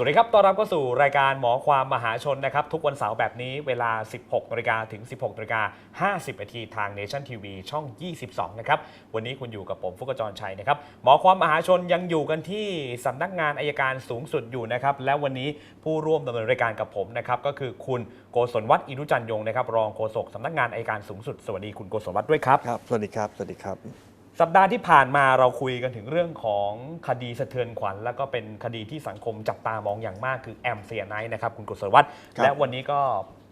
สวัสดีครับ ต้อนรับเข้าสู่รายการหมอความมหาชนนะครับ ทุกวันเสาร์แบบนี้เวลา 16นาฬิกาถึง 16นาฬิกา50นาทีทาง Nation TV ช่อง 22 นะครับ วันนี้คุณอยู่กับผมฟุกจรชัยนะครับ หมอความมหาชนยังอยู่กันที่สำนักงานอายการสูงสุดอยู่นะครับ และวันนี้ผู้ร่วมดำเนินรายการกับผมนะครับ ก็คือคุณโกศลวัฒน์อินุจันยงนะครับ รองโฆษกสำนักงานอายการสูงสุด สวัสดีคุณโกศลวัฒน์ด้วยครับ ครับ สวัสดีครับ สวัสดีครับ สัปดาห์ที่ผ่านมาเราคุยกันถึงเรื่องของคดีสะเทือนขวัญ แล้วก็เป็นคดีที่สังคมจับตามองอย่างมากคือแอมเซียไนท์นะครับคุณกุศลวัฒน์ครับ และวันนี้ก็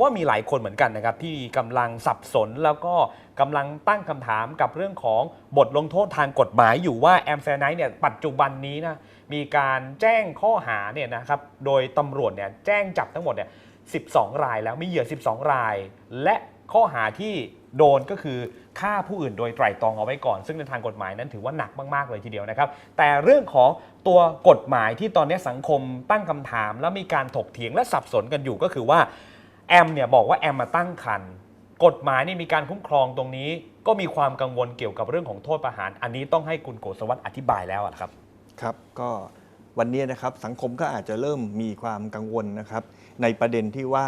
ว่ามีหลายคนเหมือนกันนะครับ ที่กำลังสับสนแล้วก็กำลังตั้งคำถามกับเรื่องของบทลงโทษทางกฎหมายอยู่ว่าแอมเซียไนท์เนี่ยปัจจุบันนี้นะมีการแจ้งข้อหาเนี่ยนะครับโดยตำรวจเนี่ยแจ้งจับทั้งหมดเนี่ย12 รายแล้วมีเหยื่อ 12 ราย และข้อหาที่ โดนก็คือฆ่าผู้อื่นโดยไตร่ตรองเอาไว้ก่อน ซึ่งในทางกฎหมายนั้นถือว่าหนักมากๆเลยทีเดียวนะครับ แต่เรื่องของตัวกฎหมายที่ตอนนี้สังคมตั้งคำถาม แล้วมีการถกเถียงและสับสนกันอยู่ก็คือว่าแอมเนี่ยบอกว่าแอมมาตั้งครรภ์กฎหมายนี่มีการคุ้มครองตรงนี้ ก็มีความกังวลเกี่ยวกับเรื่องของโทษประหาร อันนี้ต้องให้คุณโกศวัตอธิบายแล้วอะครับ ครับก็วันนี้นะครับสังคมก็อาจจะเริ่มมีความกังวลนะครับ ในประเด็นที่ว่า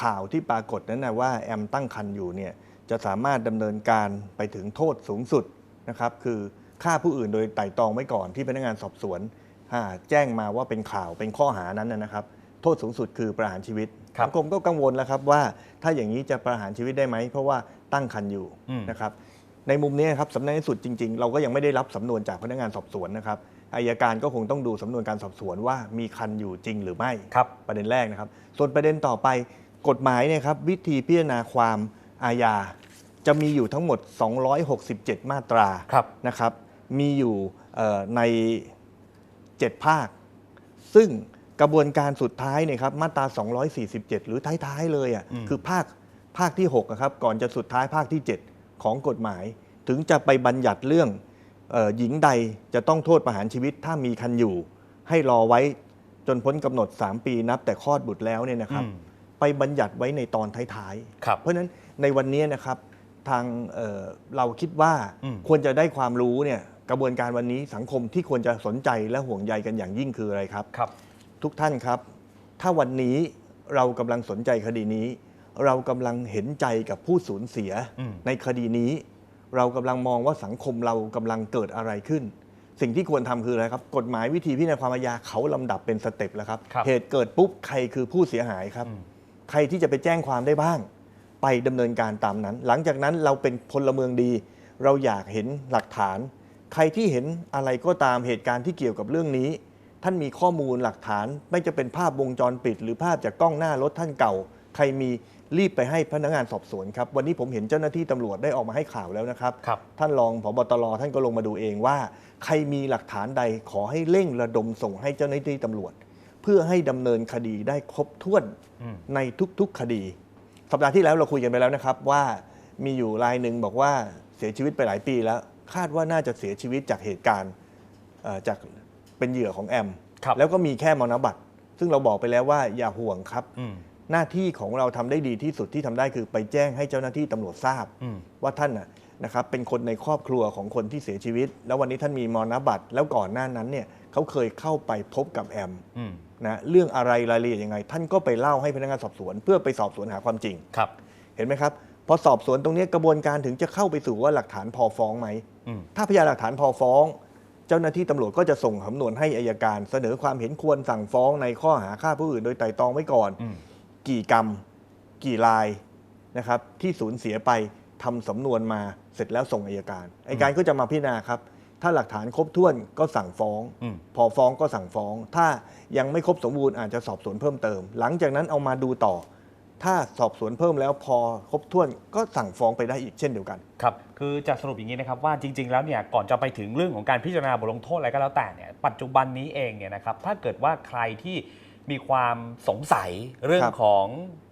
ข่าวที่ปรากฏนั้นนะว่าแอมตั้งครรภ์อยู่เนี่ยจะสามารถดำเนินการไปถึงโทษสูงสุดนะครับคือฆ่าผู้อื่นโดยไตร่ตรองไว้ก่อนที่พนักงานสอบสวนอ่าแจ้งมาว่าเป็นข่าวเป็นข้อหานั้นนะนะครับ โทษสูงสุดคือประหารชีวิตครับสังคมก็กังวลแล้วครับว่าถ้าอย่างนี้จะประหารชีวิตได้ไหม เพราะว่าตั้งครรภ์อยู่อืมนะครับในมุมนี้ครับสำนักงานสุดจริง ๆ เราก็ยังไม่ได้รับสำนวนจากพนักงานสอบสวนนะครับ อายการก็คงต้องดูสำนวนการสอบสวนว่ามีคันอยู่จริงหรือไม่ครับประเด็นแรกนะครับ ส่วนประเด็นต่อไปกฎหมายเนี่ยครับวิธีพิจารณาความอาญาจะมีอยู่ทั้งหมด 267 มาตราครับนะครับ มีอยู่เอ่อใน 7 ภาค ซึ่งกระบวนการสุดท้ายเนี่ยครับมาตรา 247 หรือท้ายๆเลยอะอืมคือภาคภาคที่6อะครับก่อนจะสุดท้ายภาคที่ 7 ของกฎหมาย ถึงจะไปบัญญัติเรื่องเออ หญิงใดจะต้องโทษประหารชีวิตถ้ามีคันอยู่ ให้รอไว้จนพ้นกำหนด 3 ปีนับแต่คลอดบุตรแล้วเนี่ยนะครับอืมไปบัญญัติไว้ในตอนท้ายๆครับเพราะฉะนั้นในวันนี้นะครับทางเอ่อเราคิดว่าอืมควรจะได้ความรู้เนี่ยกระบวนการวันนี้สังคมที่ควรจะสนใจและห่วงใยกันอย่างยิ่งคืออะไรครับครับทุกท่านครับ ถ้าวันนี้เรากำลังสนใจคดีนี้ เรากำลังเห็นใจกับผู้สูญเสียอืมในคดีนี้ เรากำลังมองว่าสังคมเรากำลังเกิดอะไรขึ้น สิ่งที่ควรทำคืออะไรครับ กฎหมายวิธีพิจารณาความอาญาเขาลำดับเป็นสเต็ปแล้วครับครับ เหตุเกิดปุ๊บใครคือผู้เสียหายครับอืมใครที่จะไปแจ้งความได้บ้าง ไปดำเนินการตามนั้น หลังจากนั้นเราเป็นพลเมืองดี เราอยากเห็นหลักฐาน ใครที่เห็นอะไรก็ตามเหตุการณ์ที่เกี่ยวกับเรื่องนี้ ท่านมีข้อมูลหลักฐาน ไม่จะเป็นภาพวงจรปิด หรือภาพจากกล้องหน้ารถท่านเก่า ใครมี รีบไปให้พนักงานสอบสวนครับ วันนี้ผมเห็นเจ้าหน้าที่ตำรวจได้ออกมาให้ข่าวแล้วนะครับ ครับท่านรองผบตรท่านก็ลงมาดูเองว่า ใครมีหลักฐานใดขอให้เร่งระดมส่งให้เจ้าหน้าที่ตำรวจ เพื่อให้ดำเนินคดีได้ครบถ้วนอืม ในทุกๆคดี สัปดาห์ที่แล้วเราคุยกันไปแล้วนะครับว่ามีอยู่รายหนึ่งบอกว่าเสียชีวิตไปหลายปีแล้ว คาดว่าน่าจะเสียชีวิตจากเหตุการณ์เอ่อจากเป็นเหยื่อของแอม ครับ แล้วก็มีแค่มรณบัตรซึ่งเราบอกไปแล้วว่าอย่าห่วงครับ อืม หน้าที่ของเราทำได้ดีที่สุดที่ทำได้คือไปแจ้งให้เจ้าหน้าที่ตำรวจทราบอืมว่าท่านน่ะนะครับเป็นคนในครอบครัวของคนที่เสียชีวิต แล้ววันนี้ท่านมีมรณบัตรแล้วก่อนหน้านั้นเนี่ยเขาเคยเข้าไปพบกับแอมอืมนะเรื่องอะไรรายละเอียดยังไง ท่านก็ไปเล่าให้พนักงานสอบสวน เพื่อไปสอบสวนหาความจริงครับ เห็นไหมครับพอสอบสวนตรงนี้กระบวนการถึงจะเข้าไปสู่ว่าหลักฐานพอฟ้องไหมอืมถ้าพยานหลักฐานพอฟ้อง เจ้าหน้าที่ตำรวจก็จะส่งสำนวนให้อายการ เสนอความเห็นควรสั่งฟ้องในข้อหาฆ่าผู้อื่นโดยไตร่ตรองไว้ก่อนอืม กี่กรรม กี่ลายนะครับที่สูญเสียไปทำสำนวนมาเสร็จแล้วส่งอายการอายการก็จะมาพิจารณาครับถ้าหลักฐานครบถ้วนก็สั่งฟ้องอืมพอฟ้องก็สั่งฟ้อง ถ้ายังไม่ครบสมบูรณ์อาจจะสอบสวนเพิ่มเติม หลังจากนั้นเอามาดูต่อ ถ้าสอบสวนเพิ่มแล้วพอครบถ้วนก็สั่งฟ้องไปได้อีกเช่นเดียวกันครับคือจะสรุปอย่างนี้นะครับว่าจริง ๆ แล้วเนี่ยก่อนจะไปถึงเรื่องของการพิจารณาบทลงโทษอะไรก็แล้วแต่เนี่ยปัจจุบันนี้เองเนี่ยนะครับถ้าเกิดว่าใครที่ มีความสงสัยเรื่องครับของ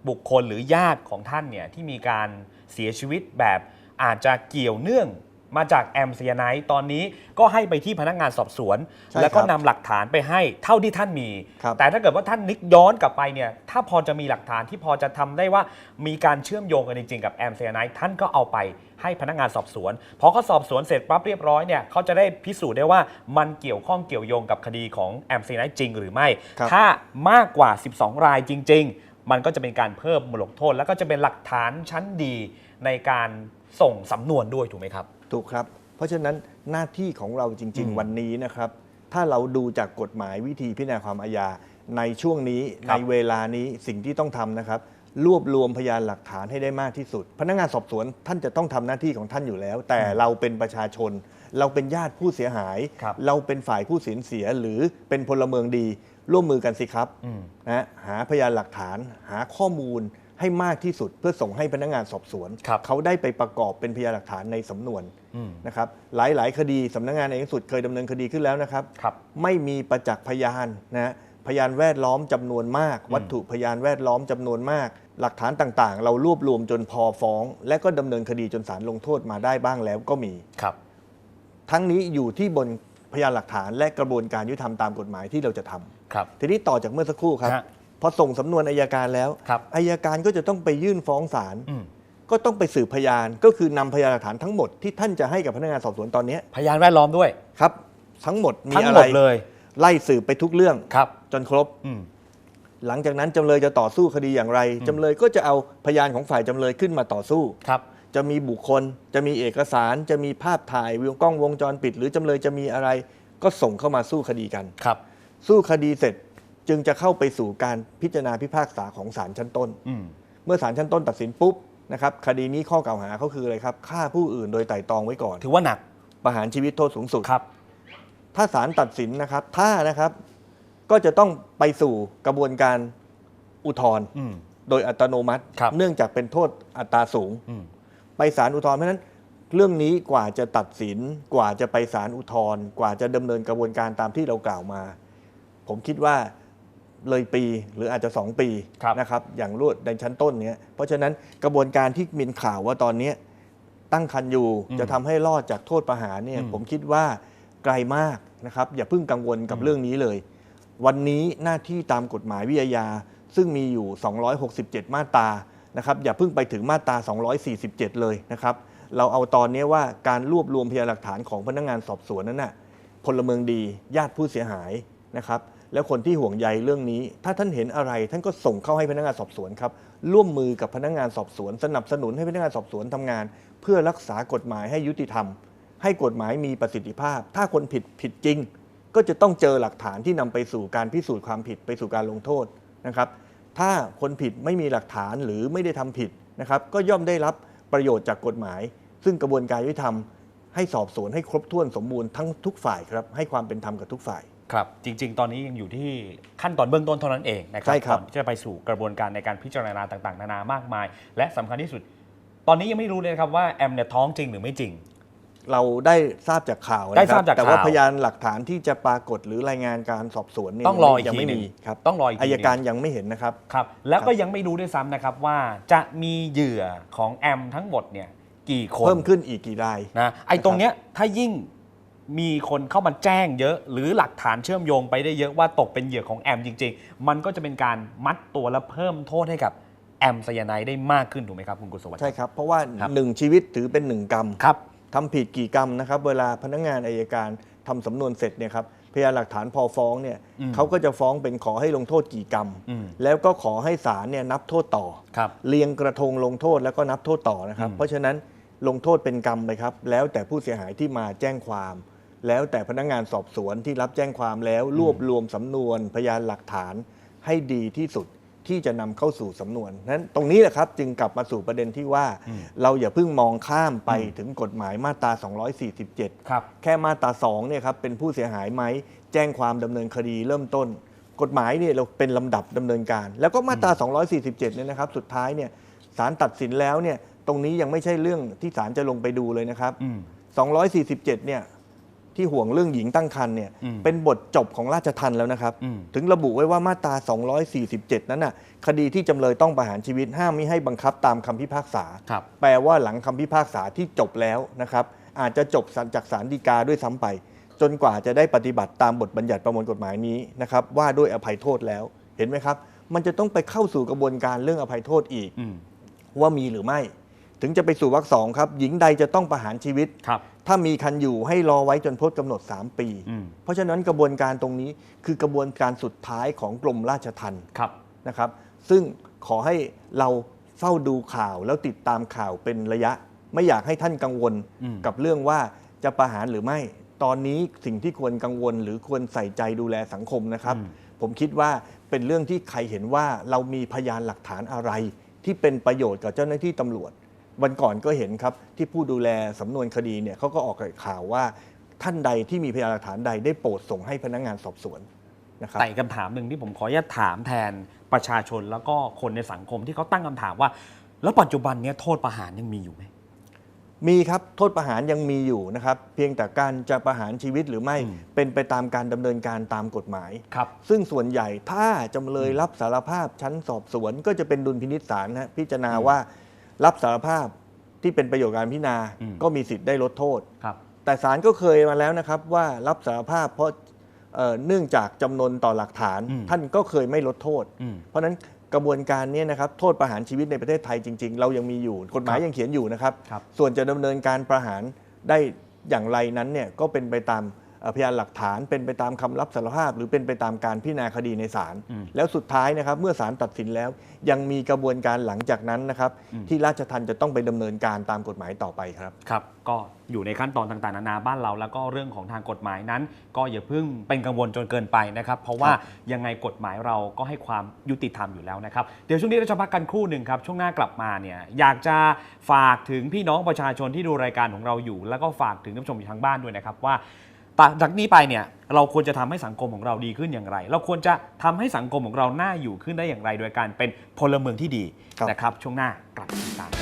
บุคคลหรือญาติของท่านเนี่ยที่มีการเสียชีวิตแบบอาจจะเกี่ยวเนื่อง มาจากแอมไซยาไนด์ตอนนี้ก็ให้ไปที่พนักงานสอบสวน ใช่แล้วก็ครับนำหลักฐานไปให้เท่าที่ท่านมี ครับ แต่ถ้าเกิดว่าท่านนึกย้อนกลับไปเนี่ยถ้าพอจะมีหลักฐานที่พอจะทำได้ว่ามีการเชื่อมโยงกันจริงๆกับแอมไซยาไนด์ท่านก็เอาไปให้พนักงานสอบสวนพอเขาสอบสวนเสร็จปั๊บเรียบร้อยเนี่ยเขาจะได้พิสูจน์ได้ว่ามันเกี่ยวข้องเกี่ยวโยงกับคดีของแอมไซยาไนด์จริงหรือไม่ ครับ ถ้ามากกว่า 12 รายจริง ๆ มันก็จะเป็นการเพิ่มบทลงโทษ แล้วก็จะเป็นหลักฐานชั้นดีในการส่งสำนวนด้วยถูกไหมครับ ถูกครับ เพราะฉะนั้นหน้าที่ของเราจริงอืมๆวันนี้นะครับ ถ้าเราดูจากกฎหมายวิธีพิจารณาความอาญาในช่วงนี้ครัในบเวลานี้สิ่งที่ต้องทำนะครับ รวบรวมพยานหลักฐานให้ได้มากที่สุด พนักงานสอบสวนท่านจะต้องทำหน้าที่ของท่านอยู่แล้ว แต่เราเป็นประชาชน เราเป็นญาติผู้เสียหายครับเราเป็นฝ่ายผู้สูญเสียหรือเป็นพลเมืองดี ร่วมมือกันสิครับอืมนะหาพยานหลักฐานหาข้อมูล ให้มากที่สุด เพื่อส่งให้พนักงานสอบสวนครับเขาได้ไปประกอบเป็นพยานหลักฐานในสำนวนอืมนะครับหลายๆ คดีสำนักงานอายการสุดเคยดำเนินคดีขึ้นแล้วนะครับครับไม่มีประจักษ์พยานนะฮะพยานแวดล้อมจำนวนมากอืมวัตถุพยานแวดล้อมจำนวนมาก หลักฐานต่างๆ เรารวบรวมจนพอฟ้อง และก็ดำเนินคดีจนศาลลงโทษมาได้บ้างแล้วก็มีครับ ทั้งนี้อยู่ที่บนพยานหลักฐานและกระบวนการยุติธรรมตามกฎหมายที่เราจะทำครับ ทีนี้ต่อจากเมื่อสักครู่ครับฮะ พอส่งสำนวนอายการแล้วครับอายการก็จะต้องไปยื่นฟ้องศาลอืมก็ต้องไปสืบพยานก็คือนำพยานหลักฐานทั้งหมดที่ท่านจะให้กับพนักงานสอบสวนตอนเนี้ยพยานแวดล้อมด้วยครับ ทั้งหมดมีทั้งอะหมไรดเลย ไล่สืบไปทุกเรื่องครับ จนครบอืมหลังจากนั้นจำเลยจะต่อสู้คดีอย่างไรอืมจำเลยก็จะเอาพยานของฝ่ายจำเลยขึ้นมาต่อสู้ครับ จะมีบุคคล จะมีเอกสาร จะมีภาพถ่ายวิวกล้องวงจรปิด หรือจำเลยจะมีอะไร ก็ส่งเข้ามาสู้คดีกันครับ สู้คดีเสร็จ จึงจะเข้าไปสู่การพิจารณาพิพากษาของศาลชั้นต้นอืมเมื่อศาลชั้นต้นตัดสินปุ๊บนะครับคดีนี้ข้อกล่าวหาเขาคืออะไรครับฆ่าผู้อื่นโดยไตร่ตรองไว้ก่อน ถือว่าหนักประหารชีวิตโทษสูงสุด ครับ ถ้าศาลตัดสินนะครับ ถ้านะครับ ก็จะต้องไปสู่กระบวนการอุทธรณ์อืม โดยอัตโนมัติ ครับ เนื่องจากเป็นโทษอัตราสูง อืม ไปศาลอุทธรณ์เพราะฉะนั้น เรื่องนี้กว่าจะตัดสินกว่าจะไปศาลอุทธรณ์กว่าจะดำเนินกระบวนการตามที่เรากล่าวมา ผมคิดว่า เลยปีหรืออาจจะ 2 ปีครับนะครับอย่างรวดในชั้นต้นเนี้ยเพราะฉะนั้นกระบวนการที่มีข่าวว่าตอนเนี้ยตั้งคันอยู่อืมจะทำให้รอดจากโทษประหารเนี่ยอืมผมคิดว่าไกลมากนะครับอย่าเพิ่งกังวลกับอืมเรื่องนี้เลย วันนี้หน้าที่ตามกฎหมายวิทยา ซึ่งมีอยู่ 267 มาตรานะครับอย่าเพิ่งไปถึงมาตรา 247 เลยนะครับเราเอาตอนนี้ว่าการรวบรวมพยานหลักฐานของพนักงานสอบสวนนั้นน่ะพลเมืองดีญาติผู้เสียหายนะครับ แล้วคนที่ห่วงใยเรื่องนี้ ถ้าท่านเห็นอะไร ท่านก็ส่งเข้าให้พนักงานสอบสวนครับ ร่วมมือกับพนักงานสอบสวน สนับสนุนให้พนักงานสอบสวนทำงาน เพื่อรักษากฎหมายให้ยุติธรรม ให้กฎหมายมีประสิทธิภาพ ถ้าคนผิดผิดจริง ก็จะต้องเจอหลักฐานที่นำไปสู่การพิสูจน์ความผิดไปสู่การลงโทษนะครับ ถ้าคนผิดไม่มีหลักฐานหรือไม่ได้ทำผิดนะครับ ก็ย่อมได้รับประโยชน์จากกฎหมาย ซึ่งกระบวนการยุติธรรมให้สอบสวนให้ครบถ้วนสมบูรณ์ทั้งทุกฝ่ายครับให้ความเป็นธรรมกับทุกฝ่าย ครับจริง ๆ ตอนนี้ยังอยู่ที่ขั้นตอนเบื้องต้นเท่านั้นเองนะครัใช่ครับ ก่อนที่จะไปสู่กระบวนการในการพิจารณาต่างๆ นานามากมาย และสำคัญที่สุด ตอนนี้ยังไม่รู้เลยนะครับว่าแอมเนี่ยท้องจริงหรือไม่จริง เราได้ทราบจากข่าวได้นะคทรัราบจากแต่ว่าข่าวพยานหลักฐานที่จะปรากฏหรือรายงานการสอบสวนเนี่ยต้องรออีกยังทีไม่หนึ่งมีครับต้องรออีกทีอาหยนึ่งการยังไม่เห็นนะครับ ครับแล้วก็ครับยังไม่รู้ด้วยซ้ำนะครับว่าจะมีเหยื่อของแอมทั้งหมดเนี่ยกี่คนเพิ่มขึ้นอีกกี่ราย นะไอ้ตรงเนี้ยถ้ายิ่ง มีคนเข้ามาแจ้งเยอะ หรือหลักฐานเชื่อมโยงไปได้เยอะว่าตกเป็นเหยื่อของแอมจริง ๆ มันก็จะเป็นการมัดตัวและเพิ่มโทษให้กับแอมไซยาไนด์ได้มากขึ้นถูกไหมครับคุณกุศวัฒน์ใช่ครับเพราะว่าครับหนึ่งชีวิตถือเป็นหนึ่งกรรมครับทำผิดกี่กรรมนะครับเวลาพนักงานอายการทำสำนวนเสร็จเนี่ยครับพยานหลักฐานพอฟ้องเนี่ยอืมเขาก็จะฟ้องเป็นขอให้ลงโทษกี่กรรม อืม แล้วก็ขอให้ศาลเนี่ยนับโทษต่อ ครับ เรียงกระทงลงโทษแล้วก็นับโทษต่อนะครับ อืมเพราะฉะนั้นลงโทษเป็นกรรมไปครับ แล้วแต่ผู้เสียหายที่มาแจ้งความ แล้วแต่พนักงานสอบสวนที่รับแจ้งความแล้วรวบรวมสำนวนพยานหลักฐานให้ดีที่สุดที่จะนำเข้าสู่สำนวนนั้นตรงนี้แหละครับจึงกลับมาสู่ประเด็นที่ว่าอืมเราอย่าเพิ่งมองข้ามไปอืมถึงกฎหมายมาตรา 247 ครับ แค่มาตรา2เนี่ยครับเป็นผู้เสียหายไหมแจ้งความดำเนินคดีเริ่มต้น กฎหมายเนี่ยเราเป็นลำดับดำเนินการ แล้วก็มาตรา 247 เนี่ยนะครับ สุดท้ายเนี่ยศาลตัดสินแล้วเนี่ยตรงนี้ยังไม่ใช่เรื่องที่ศาลจะลงไปดูเลยนะครับอืม247 เนี่ย ที่ห่วงเรื่องหญิงตั้งครรภ์เนี่ยอืมเป็นบทจบของราชทันแล้วนะครับอืมถึงระบุไว้ว่ามาตรา 247 นั้นน่ะคดีที่จำเลยต้องประหารชีวิตห้ามไม่ให้บังคับตามคำพิพากษาครับแปลว่าหลังคำพิพากษาที่จบแล้วนะครับอาจจะจบจากศาลฎีกาด้วยซ้ำไป จนกว่าจะได้ปฏิบัติตามบทบัญญัติประมวลกฎหมายนี้นะครับว่าด้วยอภัยโทษแล้วเห็นไหมครับ มันจะต้องไปเข้าสู่กระบวนการเรื่องอภัยโทษอีกอืมว่ามีหรือไม่ ถึงจะไปสู่วรรคสองครับ หญิงใดจะต้องประหารชีวิตครับ ถ้ามีคันอยู่ให้รอไว้จนพ้นกำหนด 3 ปี อืม เพราะฉะนั้นกระบวนการตรงนี้คือกระบวนการสุดท้ายของกรมราชทัณฑ์ ครับ นะครับซึ่งขอให้เราเฝ้าดูข่าวแล้วติดตามข่าวเป็นระยะ ไม่อยากให้ท่านกังวลอืม กับเรื่องว่าจะประหารหรือไม่ ตอนนี้สิ่งที่ควรกังวลหรือควรใส่ใจดูแลสังคมนะครับอืมผมคิดว่าเป็นเรื่องที่ใครเห็นว่าเรามีพยานหลักฐานอะไร ที่เป็นประโยชน์กับเจ้าหน้าที่ตำรวจ วันก่อนก็เห็นครับที่ผู้ดูแลสำนวนคดีเนี่ยเขาก็ออกข่าวว่าท่านใดที่มีพยานหลักฐานใดได้โปรดส่งให้พนักงานสอบสวนนะครับแต่อีกคำถามหนึ่งที่ผมขออนุญาตถามแทนประชาชนแล้วก็คนในสังคมที่เขาตั้งคำถามว่า แล้วปัจจุบันเนี้ยโทษประหารยังมีอยู่ไหมมีครับโทษประหารยังมีอยู่นะครับเพียงแต่การจะประหารชีวิตหรือไม่อืมเป็นไปตามการดำเนินการตามกฎหมายครับซึ่งส่วนใหญ่ถ้าจำเลยรับสารภาพชั้นสอบสวน ก็จะเป็นดุลพินิษศาลนะฮะพิจารณาอืมว่า รับสารภาพที่เป็นประโยชน์การพิจารณาอืม ก็มีสิทธิ์ได้ลดโทษ ครับ แต่ศาลก็เคยมาแล้วนะครับว่ารับสารภาพเพราะเอ่อเนื่องจากจำนวนต่อหลักฐาน อืม ท่านก็เคยไม่ลดโทษ อืม เพราะฉะนั้นกระบวนการเนี้นะครับโทษประหารชีวิตในประเทศไทยจริง ๆ เรายังมีอยู่กฎหมายครับยังเขียนอยู่นะครับ ครับส่วนจะดำเนินการประหารได้อย่างไรนั้นเนี่ยก็เป็นไปตามเอ่อ พยานหลักฐานเป็นไปตามคำรับสารภาพ หรือเป็นไปตามการพิจารณาคดีในศาลอืมแล้วสุดท้ายนะครับเมื่อศาลตัดสินแล้ว ยังมีกระบวนการหลังจากนั้นนะครับอืมที่ราชทัณฑ์จะต้องไปดำเนินการตามกฎหมายต่อไปครับครับ ก็อยู่ในขั้นตอนต่างๆนานาบ้านเรา แล้วก็เรื่องของทางกฎหมายนั้น ก็อย่าเพิ่งเป็นกังวลจนเกินไปนะครับเพราะว่ายังไงกฎหมายเราก็ให้ความยุติธรรมอยู่แล้วนะครับเดี๋ยวช่วงนี้เราจะพักกันครู่หนึ่งครับช่วงหน้ากลับมาเนี่ยอยากจะฝากถึงพี่น้องประชาชนที่ดูรายการของเราอยู่ แล้วก็ฝากถึงท่านผู้ชมอยู่ทางบ้านด้วยนะครับว่า จากนี้ไปเนี่ยเราควรจะทำให้สังคมของเราดีขึ้นอย่างไร เราควรจะทำให้สังคมของเราน่าอยู่ขึ้นได้อย่างไร โดยการเป็นพลเมืองที่ดีครับนะครับช่วงหน้ากลับมาติดตาม